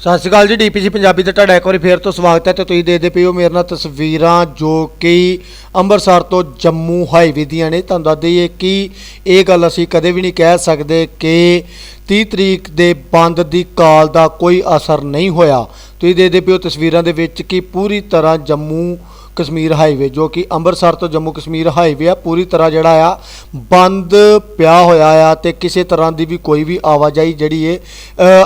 ਸਤਿ ਸ਼੍ਰੀ ਅਕਾਲ ਜੀ ਡੀਪੀਸੀ ਪੰਜਾਬੀ ਤੇ ਤੁਹਾਡਾ ਇੱਕ ਵਾਰੀ ਫੇਰ ਤੋਂ ਸਵਾਗਤ ਹੈ ਤੇ ਤੁਸੀਂ ਦੇਖਦੇ ਪਏ ਹੋ ਮੇਰੇ ਨਾਲ ਤਸਵੀਰਾਂ ਜੋ ਕਿ ਅੰਮ੍ਰਿਤਸਰ ਤੋਂ ਜੰਮੂ ਹਾਈਵੇ ਦੀਆਂ ਨੇ। ਤੁਹਾਨੂੰ ਦੱਸ ਦਈਏ ਕਿ ਇਹ ਗੱਲ ਅਸੀਂ ਕਦੇ ਵੀ ਨਹੀਂ ਕਹਿ ਸਕਦੇ ਕਿ 30 ਤਰੀਕ ਦੇ ਬੰਦ ਦੀ ਕਾਲ ਦਾ ਕੋਈ ਅਸਰ ਨਹੀਂ ਹੋਇਆ। ਤੁਸੀਂ ਦੇਖਦੇ ਪਏ ਹੋ ਤਸਵੀਰਾਂ ਦੇ ਵਿੱਚ ਕਿ ਪੂਰੀ ਤਰ੍ਹਾਂ ਜੰਮੂ ਕਸ਼ਮੀਰ ਹਾਈਵੇ, ਜੋ ਕਿ ਅੰਮ੍ਰਿਤਸਰ ਤੋਂ ਜੰਮੂ ਕਸ਼ਮੀਰ ਹਾਈਵੇ ਆ, ਪੂਰੀ ਤਰ੍ਹਾਂ ਜਿਹੜਾ ਆ, ਬੰਦ ਪਿਆ ਹੋਇਆ ਆ ਤੇ ਕਿਸੇ ਤਰ੍ਹਾਂ ਦੀ ਵੀ ਕੋਈ ਵੀ ਆਵਾਜਾਈ ਜਿਹੜੀ ਏ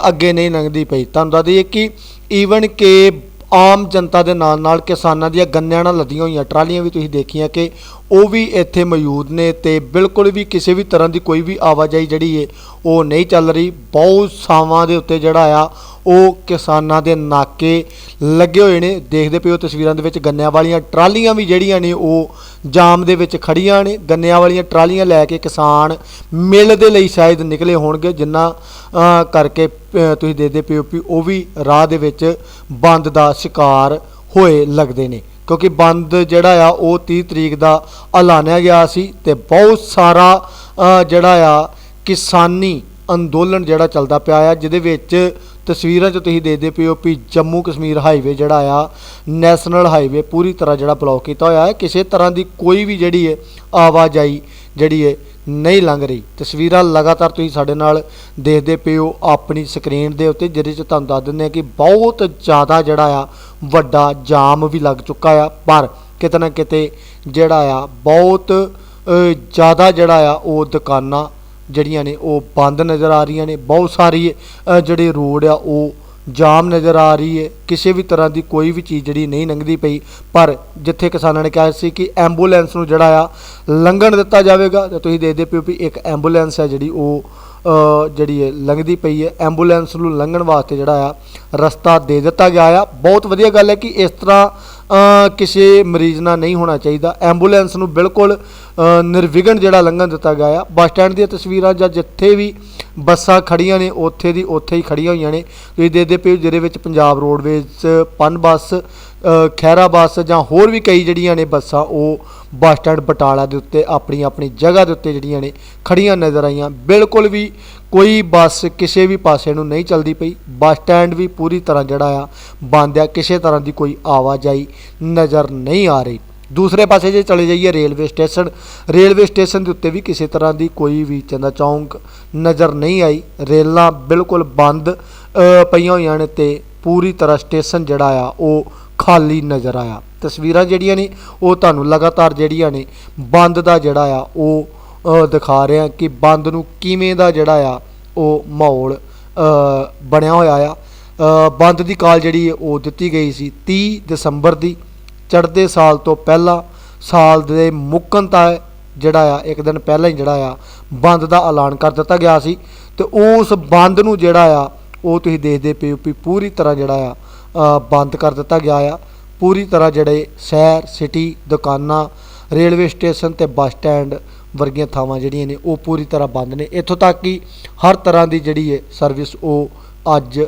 ਅੱਗੇ ਨਹੀਂ ਲੰਘਦੀ ਪਈ। ਤੁਹਾਨੂੰ ਦੱਸ ਦਈਏ ਕਿ ਈਵਨ ਕਿ ਆਮ ਜਨਤਾ ਦੇ ਨਾਲ ਨਾਲ ਕਿਸਾਨਾਂ ਦੀਆਂ ਗੰਨਿਆਂ ਨਾਲ ਲੱਦੀਆਂ ਹੋਈਆਂ ਟਰਾਲੀਆਂ ਵੀ ਤੁਸੀਂ ਦੇਖੀਆਂ ਕਿ ਉਹ ਵੀ ਇੱਥੇ ਮੌਜੂਦ ਨੇ ਤੇ ਬਿਲਕੁਲ ਵੀ ਕਿਸੇ ਵੀ ਤਰ੍ਹਾਂ ਦੀ ਕੋਈ ਵੀ ਆਵਾਜਾਈ ਜਿਹੜੀ ਏ ਉਹ ਨਹੀਂ ਚੱਲ ਰਹੀ। ਬਹੁਤ ਸਾਵਾਂ ਦੇ ਉੱਤੇ ਜਿਹੜਾ ਆ ਉਹ ਕਿਸਾਨਾਂ ਦੇ ਨਾਕੇ ਲੱਗੇ ਹੋਏ ਨੇ। ਦੇਖਦੇ ਪਿਓ ਤਸਵੀਰਾਂ ਦੇ ਵਿੱਚ ਗੰਨਿਆਂ ਵਾਲੀਆਂ ਟਰਾਲੀਆਂ ਵੀ ਜਿਹੜੀਆਂ ਨੇ, ਉਹ ਜਾਮ ਦੇ ਵਿੱਚ ਖੜੀਆਂ ਨੇ। ਗੰਨਿਆਂ ਵਾਲੀਆਂ ਟਰਾਲੀਆਂ ਲੈ ਕੇ ਕਿਸਾਨ ਮਿਲ ਦੇ ਲਈ ਸ਼ਾਇਦ ਨਿਕਲੇ ਹੋਣਗੇ, ਜਿੰਨਾ ਕਰਕੇ ਤੁਸੀਂ ਦੇਖਦੇ ਪਿਓ ਵੀ ਉਹ ਵੀ ਰਾਹ ਦੇ ਵਿੱਚ ਬੰਦ ਦਾ ਸ਼ਿਕਾਰ ਹੋਏ ਲੱਗਦੇ ਨੇ। ਕਿਉਂਕਿ ਬੰਦ ਜਿਹੜਾ ਆ, ਉਹ 30 ਤਰੀਕ ਦਾ ਐਲਾਨਿਆ ਗਿਆ ਸੀ ਤੇ ਬਹੁਤ ਸਾਰਾ ਜਿਹੜਾ ਆ ਕਿਸਾਨੀ ਅੰਦੋਲਨ ਜਿਹੜਾ ਚੱਲਦਾ ਪਿਆ ਆ, ਜਿਹਦੇ ਵਿੱਚ ਤਸਵੀਰਾਂ 'ਚ ਤੁਸੀਂ ਦੇਖਦੇ ਪਏ ਹੋ ਵੀ ਜੰਮੂ ਕਸ਼ਮੀਰ ਹਾਈਵੇ ਜਿਹੜਾ ਆ, ਨੈਸ਼ਨਲ ਹਾਈਵੇ ਪੂਰੀ ਤਰ੍ਹਾਂ ਜਿਹੜਾ ਬਲੌਕ ਕੀਤਾ ਹੋਇਆ ਹੈ ਕਿਸੇ ਤਰ੍ਹਾਂ ਦੀ ਕੋਈ ਵੀ ਜਿਹੜੀ ਹੈ ਆਵਾਜਾਈ ਜਿਹੜੀ ਹੈ ਨਹੀਂ ਲੰਘ ਰਹੀ। ਤਸਵੀਰਾਂ ਲਗਾਤਾਰ ਤੁਸੀਂ ਸਾਡੇ ਨਾਲ ਦੇਖਦੇ ਪਏ ਹੋ ਆਪਣੀ ਸਕਰੀਨ ਦੇ ਉੱਤੇ, ਜਿਹਦੇ 'ਚ ਤੁਹਾਨੂੰ ਦੱਸ ਦਿੰਦੇ ਆ ਕਿ ਬਹੁਤ ਜ਼ਿਆਦਾ ਜਿਹੜਾ ਆ, ਵੱਡਾ ਜਾਮ ਵੀ ਲੱਗ ਚੁੱਕਾ ਆ, ਪਰ ਕਿਤੇ ਨਾ ਕਿਤੇ ਜਿਹੜਾ ਆ, ਬਹੁਤ ਜ਼ਿਆਦਾ ਜਿਹੜਾ ਆ, ਉਹ ਦੁਕਾਨਾਂ ਜਿਹੜੀਆਂ ਨੇ ਉਹ ਬੰਦ ਨਜ਼ਰ ਆ ਰਹੀਆਂ ਨੇ। ਬਹੁਤ ਸਾਰੀ ਅ, ਜਿਹੜੇ ਰੋਡ ਆ ਉਹ ਜਾਮ ਨਜ਼ਰ ਆ ਰਹੀ ਹੈ ਕਿਸੇ ਵੀ ਤਰ੍ਹਾਂ ਦੀ ਕੋਈ ਵੀ ਚੀਜ਼ ਜਿਹੜੀ ਨਹੀਂ ਲੰਘਦੀ ਪਈ। ਪਰ ਜਿੱਥੇ ਕਿਸਾਨਾਂ ਨੇ ਕਿਹਾ ਸੀ ਕਿ ਐਂਬੂਲੈਂਸ ਨੂੰ ਜਿਹੜਾ ਆ ਲੰਘਣ ਦਿੱਤਾ ਜਾਵੇਗਾ ਤੇ ਤੁਸੀਂ ਦੇਖਦੇ ਪਿਓ ਵੀ ਇੱਕ ਐਂਬੂਲੈਂਸ ਹੈ ਜਿਹੜੀ ਉਹ ਜਿਹੜੀ ਹੈ ਲੰਘਦੀ ਪਈ ਹੈ ਐਂਬੂਲੈਂਸ ਨੂੰ ਲੰਘਣ ਵਾਸਤੇ ਜਿਹੜਾ ਆ ਰਸਤਾ ਦੇ ਦਿੱਤਾ ਗਿਆ ਆ। ਬਹੁਤ ਵਧੀਆ ਗੱਲ ਹੈ ਕਿ ਇਸ ਤਰ੍ਹਾਂ ਕਿਸੇ ਮਰੀਜ਼ ਨਾਲ ਨਹੀਂ ਹੋਣਾ ਚਾਹੀਦਾ। ਐਂਬੂਲੈਂਸ ਨੂੰ ਬਿਲਕੁਲ ਨਿਰਵਿਘਨ ਜਿਹੜਾ ਲੰਘਣ ਦਿੱਤਾ ਗਿਆ ਆ। ਬੱਸ ਸਟੈਂਡ ਦੀਆਂ ਤਸਵੀਰਾਂ ਜਾਂ ਜਿੱਥੇ ਵੀ ਬੱਸਾਂ ਖੜੀਆਂ ਨੇ, ਉੱਥੇ ਦੀ ਉੱਥੇ ਹੀ ਖੜੀਆਂ ਹੋਈਆਂ ਨੇ। ਤੁਸੀਂ ਦੇਖਦੇ ਪਏ ਹੋ, ਜਿਹਦੇ ਵਿੱਚ ਪੰਜਾਬ ਰੋਡਵੇਜ਼, ਪਨ ਬੱਸ ਅ, ਖਹਿਰਾ ਬੱਸ ਜਾਂ ਹੋਰ ਵੀ ਕਈ ਜਿਹੜੀਆਂ ਨੇ ਬੱਸਾਂ ਉਹ ਬੱਸ ਸਟੈਂਡ ਬਟਾਲਾ ਦੇ ਉੱਤੇ ਆਪਣੀ ਆਪਣੀ ਜਗ੍ਹਾ ਦੇ ਉੱਤੇ ਜਿਹੜੀਆਂ ਨੇ ਖੜੀਆਂ ਨਜ਼ਰ ਆਈਆਂ। ਬਿਲਕੁਲ ਵੀ ਕੋਈ ਬੱਸ ਕਿਸੇ ਵੀ ਪਾਸੇ ਨੂੰ ਨਹੀਂ ਚੱਲਦੀ ਪਈ। ਬੱਸ ਸਟੈਂਡ ਵੀ ਪੂਰੀ ਤਰ੍ਹਾਂ ਜਿਹੜਾ ਆ ਬੰਦ ਆ ਕਿਸੇ ਤਰ੍ਹਾਂ ਦੀ ਕੋਈ ਆਵਾਜਾਈ ਨਜ਼ਰ ਨਹੀਂ ਆ ਰਹੀ। ਦੂਸਰੇ ਪਾਸੇ ਜੇ ਚਲੇ ਜਾਈਏ ਰੇਲਵੇ ਸਟੇਸ਼ਨ ਰੇਲਵੇ ਸਟੇਸ਼ਨ ਦੇ ਉੱਤੇ ਵੀ ਕਿਸੇ ਤਰ੍ਹਾਂ ਦੀ ਕੋਈ ਵੀ ਚੰਦਾ ਚੌਂਕ ਨਜ਼ਰ ਨਹੀਂ ਆਈ। ਰੇਲਾਂ ਬਿਲਕੁਲ ਬੰਦ ਪਈਆਂ ਹੋਈਆਂ ਨੇ ਤੇ ਪੂਰੀ ਤਰ੍ਹਾਂ ਸਟੇਸ਼ਨ ਜਿਹੜਾ ਆ ਉਹ ਖਾਲੀ ਨਜ਼ਰ ਆਇਆ। ਤਸਵੀਰਾਂ ਜਿਹੜੀਆਂ ਨੇ, ਉਹ ਤੁਹਾਨੂੰ ਲਗਾਤਾਰ ਜਿਹੜੀਆਂ ਨੇ, ਬੰਦ ਦਾ ਜਿਹੜਾ ਆ, ਉਹ ਦਿਖਾ ਰਿਹਾ ਕਿ ਬੰਦ ਨੂੰ ਕਿਵੇਂ ਦਾ ਜਿਹੜਾ ਆ, ਉਹ ਮਾਹੌਲ ਬਣਿਆ ਹੋਇਆ ਆ। ਬੰਦ ਦੀ ਕਾਲ ਜਿਹੜੀ ਉਹ ਦਿੱਤੀ ਗਈ ਸੀ 30 ਦਸੰਬਰ ਦੀ। ਚੜ੍ਹਦੇ ਸਾਲ ਤੋਂ ਪਹਿਲਾਂ, ਸਾਲ ਦੇ ਮੁੱਕਣ ਤਾਂ ਜਿਹੜਾ ਆ, ਇੱਕ ਦਿਨ ਪਹਿਲਾਂ ਹੀ ਜਿਹੜਾ ਆ, ਬੰਦ ਦਾ ਐਲਾਨ ਕਰ ਦਿੱਤਾ ਗਿਆ ਸੀ। ਤੇ ਉਸ ਬੰਦ ਨੂੰ ਜਿਹੜਾ ਆ, ਉਹ ਤੁਸੀਂ ਦੇਖਦੇ ਪਏ ਹੋ ਵੀ ਪੂਰੀ ਤਰ੍ਹਾਂ ਜਿਹੜਾ ਆ ਬੰਦ ਕਰ ਦਿੱਤਾ ਗਿਆ ਆ। ਪੂਰੀ ਤਰ੍ਹਾਂ ਜਿਹੜੇ ਸ਼ਹਿਰ ਸਿਟੀ ਦੁਕਾਨਾਂ, ਰੇਲਵੇ ਸਟੇਸ਼ਨ ਤੇ ਬੱਸ ਸਟੈਂਡ ਵਰਗੀਆਂ ਥਾਵਾਂ ਜਿਹੜੀਆਂ ਨੇ, ਉਹ ਪੂਰੀ ਤਰ੍ਹਾਂ ਬੰਦ ਨੇ। ਇੱਥੋਂ ਤੱਕ ਕਿ ਹਰ ਤਰ੍ਹਾਂ ਦੀ ਜਿਹੜੀ ਹੈ ਸਰਵਿਸ ਉਹ ਅੱਜ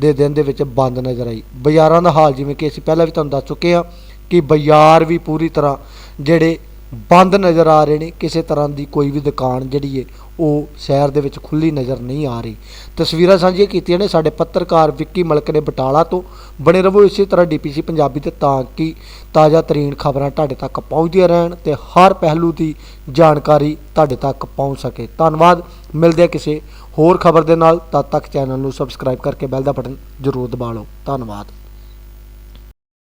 ਦੇ ਦਿਨ ਦੇ ਵਿੱਚ ਬੰਦ ਨਜ਼ਰ ਆਈ। ਬਾਜ਼ਾਰਾਂ ਦਾ ਹਾਲ ਜਿਵੇਂ ਕਿ ਅਸੀਂ ਪਹਿਲਾਂ ਵੀ ਤੁਹਾਨੂੰ ਦੱਸ ਚੁੱਕੇ ਹਾਂ ਕਿ ਬਾਜ਼ਾਰ ਵੀ ਪੂਰੀ ਤਰ੍ਹਾਂ ਜਿਹੜੇ ਬੰਦ ਨਜ਼ਰ ਆ ਰਹੇ ਨੇ, ਕਿਸੇ ਤਰ੍ਹਾਂ ਦੀ ਕੋਈ ਵੀ ਦੁਕਾਨ ਜਿਹੜੀ ਹੈ ਉਹ ਸ਼ਹਿਰ ਦੇ ਵਿੱਚ ਖੁੱਲੀ ਨਜ਼ਰ ਨਹੀਂ ਆ ਰਹੀ। ਤਸਵੀਰਾਂ ਸਾਂਝੀਆਂ ਕੀਤੀਆਂ ਨੇ ਸਾਡੇ ਪੱਤਰਕਾਰ ਵਿੱਕੀ ਮਲਕ ਨੇ ਬਟਾਲਾ ਤੋਂ। ਬਣੇ ਰਹੋ ਇਸੇ ਤਰ੍ਹਾਂ ਡੀਪੀਸੀ ਪੰਜਾਬੀ ਤੇ ਤਾਂ ਕਿ ਤਾਜ਼ਾ ਤਰੀਨ ਖਬਰਾਂ ਤੁਹਾਡੇ ਤੱਕ ਪਹੁੰਚਦੀਆਂ ਰਹਿਣ ਤੇ ਹਰ ਪਹਿਲੂ ਦੀ ਜਾਣਕਾਰੀ ਤੁਹਾਡੇ ਤੱਕ ਪਹੁੰਚ ਸਕੇ। ਧੰਨਵਾਦ। ਮਿਲਦੇ ਕਿਸੇ ਹੋਰ ਖਬਰ ਦੇ ਨਾਲ। ਤਦ ਤੱਕ ਚੈਨਲ ਨੂੰ ਸਬਸਕ੍ਰਾਈਬ ਕਰਕੇ ਬੈਲ ਦਾ ਬਟਨ ਜ਼ਰੂਰ ਦਬਾ ਲਓ। ਧੰਨਵਾਦ।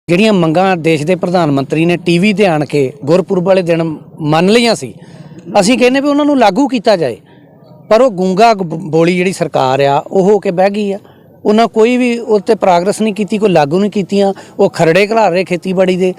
ਜਿਹੜੀਆਂ ਮੰਗਾਂ ਦੇਸ਼ ਦੇ ਪ੍ਰਧਾਨ ਮੰਤਰੀ ਨੇ ਟੀਵੀ ਤੇ ਆਣ ਕੇ ਗੁਰਪੁਰਬ ਵਾਲੇ ਦਿਨ ਮੰਨ ਲਈਆਂ ਸੀ, ਅਸੀਂ ਕਹਿੰਦੇ ਵੀ ਉਹਨਾਂ ਨੂੰ ਲਾਗੂ ਕੀਤਾ ਜਾਏ। ਪਰ ਉਹ ਗੂੰਗਾ ਬੋਲੀ ਜਿਹੜੀ ਸਰਕਾਰ ਆ, ਉਹ ਹੋ ਕੇ ਬਹਿ ਗਈ ਆ। ਉਹਨਾਂ ਕੋਈ ਵੀ ਉੱਤੇ ਪ੍ਰੋਗਰੈਸ ਨਹੀਂ ਕੀਤੀ, ਕੋਈ ਲਾਗੂ ਨਹੀਂ ਕੀਤੀਆਂ। ਉਹ ਖਰੜੇ ਘਲਾਰ ਰਹੇ ਖੇਤੀਬਾੜੀ ਦੇ।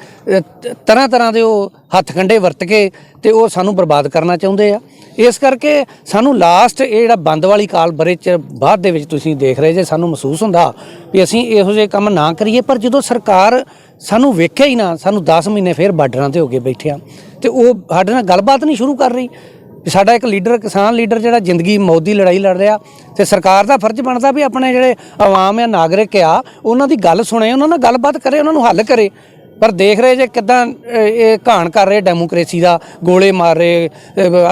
ਤਰ੍ਹਾਂ ਤਰ੍ਹਾਂ ਦੇ ਉਹ ਹੱਥ ਕੰਡੇ ਵਰਤ ਕੇ ਤੇ ਉਹ ਸਾਨੂੰ ਬਰਬਾਦ ਕਰਨਾ ਚਾਹੁੰਦੇ ਆ। ਇਸ ਕਰਕੇ ਸਾਨੂੰ ਲਾਸਟ ਇਹ ਜਿਹੜਾ ਬੰਦ ਵਾਲੀ ਕਾਲ ਬਰੇ ਚ ਬਾਅਦ ਦੇ ਵਿੱਚ ਤੁਸੀਂ ਦੇਖ ਰਹੇ ਜੇ, ਸਾਨੂੰ ਮਹਿਸੂਸ ਹੁੰਦਾ ਵੀ ਅਸੀਂ ਇਹੋ ਜਿਹੇ ਕੰਮ ਨਾ ਕਰੀਏ, ਪਰ ਜਦੋਂ ਸਰਕਾਰ ਸਾਨੂੰ ਵੇਖਿਆ ਹੀ ਨਾ, ਸਾਨੂੰ 10 ਮਹੀਨੇ ਫੇਰ ਬਾਰਡਰਾਂ ਤੇ ਹੋ ਕੇ ਬੈਠਿਆ। ਤੇ ਉਹ ਸਾਡੇ ਨਾਲ ਗੱਲਬਾਤ ਨਹੀਂ ਸ਼ੁਰੂ ਕਰ ਰਹੀ। ਸਾਡਾ ਇੱਕ ਲੀਡਰ, ਕਿਸਾਨ ਲੀਡਰ ਜਿਹੜਾ ਜ਼ਿੰਦਗੀ ਮੌਤ ਦੀ ਲੜਾਈ ਲੜ ਰਿਹਾ, ਤੇ ਸਰਕਾਰ ਦਾ ਫਰਜ਼ ਬਣਦਾ ਵੀ ਆਪਣੇ ਜਿਹੜੇ ਆਵਾਮ ਆ ਨਾਗਰਿਕ ਆ, ਉਹਨਾਂ ਦੀ ਗੱਲ ਸੁਣੇ, ਉਹਨਾਂ ਨਾਲ ਗੱਲਬਾਤ ਕਰੇ, ਉਹਨਾਂ ਨੂੰ ਹੱਲ ਕਰੇ। ਪਰ ਦੇਖ ਰਹੇ ਜੇ ਕਿਦਾਂ ਇਹ ਘਾਣ ਕਰ ਰਹੇ ਡੈਮੋਕ੍ਰੇਸੀ ਦਾ, ਗੋਲੇ ਮਾਰ ਰਹੇ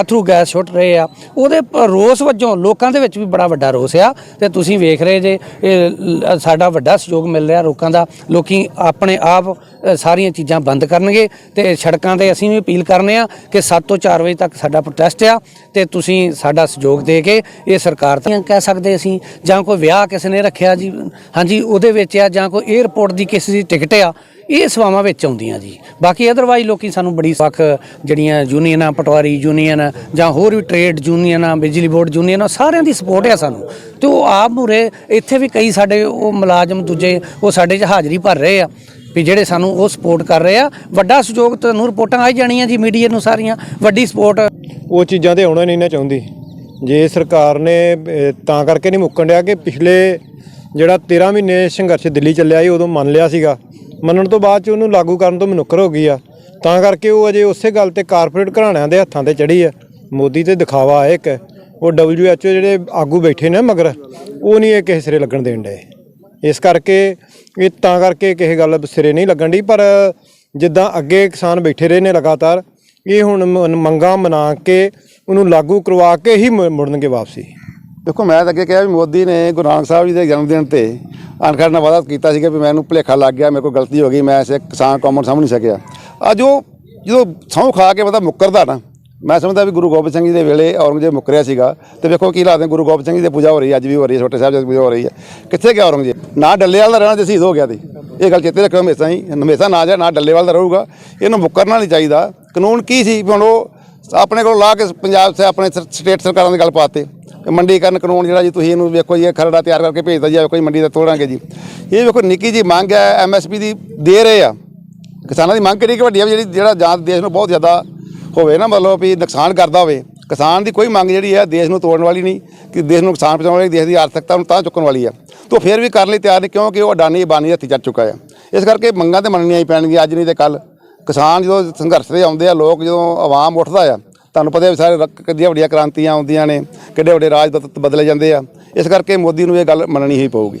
ਅਥਰੂ ਗੈਸ ਛੁੱਟ ਰਹੇ ਆ। ਉਹਦੇ ਰੋਸ ਵਜੋਂ ਲੋਕਾਂ ਦੇ ਵਿੱਚ ਵੀ ਬੜਾ ਵੱਡਾ ਰੋਸ ਆ। ਤੇ ਤੁਸੀਂ ਵੇਖ ਰਹੇ ਜੇ, ਇਹ ਸਾਡਾ ਵੱਡਾ ਸਹਿਯੋਗ ਮਿਲ ਰਿਹਾ ਲੋਕਾਂ ਦਾ। ਲੋਕੀ ਆਪਣੇ ਆਪ ਸਾਰੀਆਂ ਚੀਜ਼ਾਂ ਬੰਦ ਕਰਨਗੇ ਤੇ ਸੜਕਾਂ ਤੇ ਅਸੀਂ ਵੀ ਅਪੀਲ ਕਰਨੇ ਆ ਕਿ 7 ਤੋਂ 4 ਵਜੇ ਤੱਕ ਸਾਡਾ ਪ੍ਰੋਟੈਸਟ ਆ ਤੇ ਤੁਸੀਂ ਸਾਡਾ ਸਹਿਯੋਗ ਦੇ ਕੇ ਇਹ ਸਰਕਾਰ ਤਾਂ ਕਹਿ ਸਕਦੇ ਅਸੀਂ। ਜਾਂ ਕੋਈ ਵਿਆਹ ਕਿਸੇ ਨੇ ਰੱਖਿਆ ਜੀ, ਹਾਂਜੀ, ਉਹਦੇ ਵਿੱਚ ਆ ਜਾਂ ਕੋਈ 에ਅਰਪੋਰਟ ਦੀ ਕਿਸੇ ਦੀ ਟਿਕਟ ਆ ਇਹ ਸੇਵਾਵਾਂ ਵਿੱਚ ਆਉਂਦੀਆਂ ਜੀ। ਬਾਕੀ ਅਦਰਵਾਈਜ਼ ਲੋਕੀ ਸਾਨੂੰ ਬੜੀ ਵੱਖ ਜਿਹੜੀਆਂ ਯੂਨੀਅਨਾਂ ਪਟਵਾਰੀ ਯੂਨੀਅਨ ਜਾਂ ਹੋਰ ਵੀ ਟ੍ਰੇਡ ਯੂਨੀਅਨਾਂ ਬਿਜਲੀ ਬੋਰਡ ਯੂਨੀਅਨਾਂ ਸਾਰਿਆਂ ਦੀ ਸਪੋਰਟ ਆ ਸਾਨੂੰ। ਤੇ ਉਹ ਆਪ ਮੂਰੇ ਇੱਥੇ ਵੀ ਕਈ ਸਾਡੇ ਉਹ ਮੁਲਾਜ਼ਮ ਦੂਜੇ ਉਹ ਸਾਡੇ 'ਚ ਹਾਜ਼ਰੀ ਭਰ ਰਹੇ ਆ ਵੀ ਜਿਹੜੇ ਸਾਨੂੰ ਉਹ ਸਪੋਰਟ ਕਰ ਰਹੇ ਆ। ਵੱਡਾ ਸਹਿਯੋਗ ਤੁਹਾਨੂੰ ਰਿਪੋਰਟਾਂ ਆਈ ਜਾਣੀਆਂ ਜੀ ਮੀਡੀਆ ਨੂੰ ਸਾਰੀਆਂ। ਵੱਡੀ ਸਪੋਰਟ ਉਹ ਚੀਜ਼ਾਂ ਤੇ ਆਉਣਾ ਨਹੀਂ ਨਾ ਚਾਹੁੰਦੀ। ਜੇ ਸਰਕਾਰ ਨੇ ਤਾਂ ਕਰਕੇ ਨਹੀਂ ਮੁੱਕਣ ਡਿਆ ਕਿ ਪਿਛਲੇ ਜਿਹੜਾ 13 ਮਹੀਨੇ ਸੰਘਰਸ਼ ਦਿੱਲੀ ਚੱਲਿਆ ਸੀ, ਉਦੋਂ ਮੰਨ ਲਿਆ ਸੀਗਾ। ਮੰਨਣ ਤੋਂ ਬਾਅਦ ਚ ਉਹਨੂੰ ਲਾਗੂ ਕਰਨ ਤੋਂ ਮਨੁੱਖਰ ਹੋ ਗਈ ਆ। ਤਾਂ ਕਰਕੇ ਉਹ ਅਜੇ ਉਸੇ ਗੱਲ ਤੇ ਕਾਰਪੋਰੇਟ ਘਰਾਣਿਆਂ ਦੇ ਹੱਥਾਂ ਤੇ ਚੜੀ ਆ। ਮੋਦੀ ਤੇ ਦਿਖਾਵਾ ਹੈ ਇੱਕ। ਉਹ WHO ਜਿਹੜੇ ਆਗੂ ਬੈਠੇ ਨੇ ਮਗਰ, ਉਹ ਨਹੀਂ ਇਹ ਕਿਸੇ ਸਿਰੇ ਲੱਗਣ ਦੇਣ ਡਏ। ਇਸ ਕਰਕੇ, ਇਹ ਤਾਂ ਕਰਕੇ ਕਿਸੇ ਗੱਲ ਸਿਰੇ ਨਹੀਂ ਲੱਗਣ ਦੀ ਪਰ ਜਿੱਦਾਂ ਅੱਗੇ ਕਿਸਾਨ ਬੈਠੇ ਰਹੇ ਨੇ ਲਗਾਤਾਰ, ਇਹ ਹੁਣ ਮ- ਮੰਗਾਂ ਮਨਾ ਕੇ ਉਹਨੂੰ ਲਾਗੂ ਕਰਵਾ ਕੇ ਹੀ ਮੁੜਨਗੇ ਵਾਪਸੀ। ਦੇਖੋ, ਮੈਂ ਤਾਂ ਅੱਗੇ ਕਿਹਾ ਵੀ ਮੋਦੀ ਨੇ ਗੁਰੂ ਨਾਨਕ ਸਾਹਿਬ ਜੀ ਦੇ ਜਨਮ ਦਿਨ ਤੇ ਅਨਖੜ ਨਾਲ ਵਾਅਦਾ ਕੀਤਾ ਸੀਗਾ ਵੀ ਮੈਨੂੰ ਭੁਲੇਖਾ ਲੱਗ ਗਿਆ, ਮੇਰੇ ਕੋਲ ਗਲਤੀ ਹੋ ਗਈ, ਮੈਂ ਐਸੇ ਕਿਸਾਨ ਕੌਮ ਨੂੰ ਸਮਝ ਨਹੀਂ ਸਕਿਆ। ਅੱਜ ਉਹ ਜਦੋਂ ਸਹੁੰ ਖਾ ਕੇ ਮਤਲਬ ਮੁੱਕਰਦਾ ਨਾ, ਮੈਂ ਸਮਝਦਾ ਵੀ ਗੁਰੂ ਗੋਬਿੰਦ ਸਿੰਘ ਜੀ ਦੇ ਵੇਲੇ ਔਰੰਗਜ਼ੇਬ ਮੁੱਕਰਿਆ ਸੀਗਾ ਤੇ ਵੇਖੋ ਕੀ ਹਾਲਾਤ ਗੁਰੂ ਗੋਬਿੰਦ ਸਿੰਘ ਜੀ ਦੀ ਪੂਜਾ ਹੋ ਰਹੀ ਹੈ, ਅੱਜ ਵੀ ਹੋ ਰਹੀ ਹੈ, ਛੋਟੇ ਸਾਹਿਬ ਜੀ ਦੀ ਪੂਜਾ ਹੋ ਰਹੀ ਹੈ। ਕਿੱਥੇ ਗਿਆ ਔਰੰਗਜ਼ੇਬ? ਨਾ ਡੱਲੇਵਾਲ ਦਾ ਰਹਿਣਾ ਤੇ ਸ਼ਹੀਦ ਹੋ ਗਿਆ ਸੀ। ਇਹ ਗੱਲ ਚੇਤੇ ਰੱਖਿਓ ਹਮੇਸ਼ਾ ਹੀ, ਹਮੇਸ਼ਾ ਨਾ ਜਾ ਨਾ ਡੱਲੇਵਾਲ ਦਾ ਰਹੂਗਾ। ਇਹਨੂੰ ਮੁੱਕਰਨਾ ਨਹੀਂ ਚਾਹੀਦਾ। ਕਾਨੂੰਨ ਕੀ ਸੀ? ਵੀ ਹੁਣ ਉਹ ਆਪਣੇ ਕੋਲ ਲਾ ਕੇ ਪੰਜਾਬ ਸੇ ਆਪਣੇ ਸ- ਸਟੇਟ ਸਰਕਾਰਾਂ ਦੀ ਗੱਲ ਪਾਤੇ ਮੰਡੀਕਰਨ ਕਾਨੂੰਨ ਜਿਹੜਾ ਜੀ ਤੁਸੀਂ ਇਹਨੂੰ ਵੇਖੋ ਜੀ, ਇਹ ਖਰੜਾ ਤਿਆਰ ਕਰਕੇ ਭੇਜਦਾ ਜੀ, ਆਹ ਕੋਈ ਮੰਡੀ ਦਾ ਤੋੜਾਂਗੇ ਜੀ। ਇਹ ਵੇਖੋ ਨਿੱਕੀ ਜੀ ਮੰਗ ਹੈ ਐਮਐਸਪੀ ਦੀ ਦੇ ਰਹੇ ਆ। ਕਿਸਾਨਾਂ ਦੀ ਮੰਗ ਕਿਹੜੀ ਕਿ ਵੱਡੀ ਆ ਵੀ ਜਿਹੜੀ ਜਿਹੜਾ ਜਾਂ ਦੇਸ਼ ਨੂੰ ਬਹੁਤ ਜ਼ਿਆਦਾ ਹੋਵੇ ਨਾ, ਮਤਲਬ ਵੀ ਨੁਕਸਾਨ ਕਰਦਾ ਹੋਵੇ। ਕਿਸਾਨ ਦੀ ਕੋਈ ਮੰਗ ਜਿਹੜੀ ਹੈ, ਦੇਸ਼ ਨੂੰ ਤੋੜਨ ਵਾਲੀ ਨਹੀਂ, ਕਿ ਦੇਸ਼ ਨੂੰ ਨੁਕਸਾਨ ਪਹੁੰਚਾਉਣ ਵਾਲੀ, ਦੇਸ਼ ਦੀ ਆਰਥਿਕਤਾ ਨੂੰ ਤਾਂ ਚੁੱਕਣ ਵਾਲੀ ਆ। ਤੋਂ ਫਿਰ ਵੀ ਕਰਨ ਲਈ ਤਿਆਰ ਨਹੀਂ ਕਿਉਂਕਿ ਉਹ ਅਡਾਨੀ ਬਾਨੀ ਹੱਥੀ ਚੱਲ ਚੁੱਕਾ ਆ। ਇਸ ਕਰਕੇ ਮੰਗਾਂ ਤੇ ਮੰਨਣੀਆਂ ਹੀ ਪੈਣਗੀਆਂ ਅੱਜ ਨਹੀਂ ਤੇ ਕੱਲ ਕਿਸਾਨ ਜਦੋਂ ਸੰਘਰਸ਼ ਤੇ ਆਉਂਦੇ ਆ, ਲੋਕ ਜਦੋਂ ਆਵਾਮ ਉੱਠਦਾ ਆ ਤੁਹਾਨੂੰ ਪਤਾ ਹੈ ਸਾਰੇ ਰ- ਕਿੱਡੀਆਂ ਵੱਡੀਆਂ ਕ੍ਰਾਂਤੀਆਂ ਆਉਂਦੀਆਂ ਨੇ, ਕਿੱਡੇ ਵੱਡੇ ਰਾਜ ਬਦਲੇ ਜਾਂਦੇ ਆ। ਇਸ ਕਰਕੇ ਮੋਦੀ ਨੂੰ ਇਹ ਗੱਲ ਮੰਨਣੀ ਹੀ ਪਊਗੀ।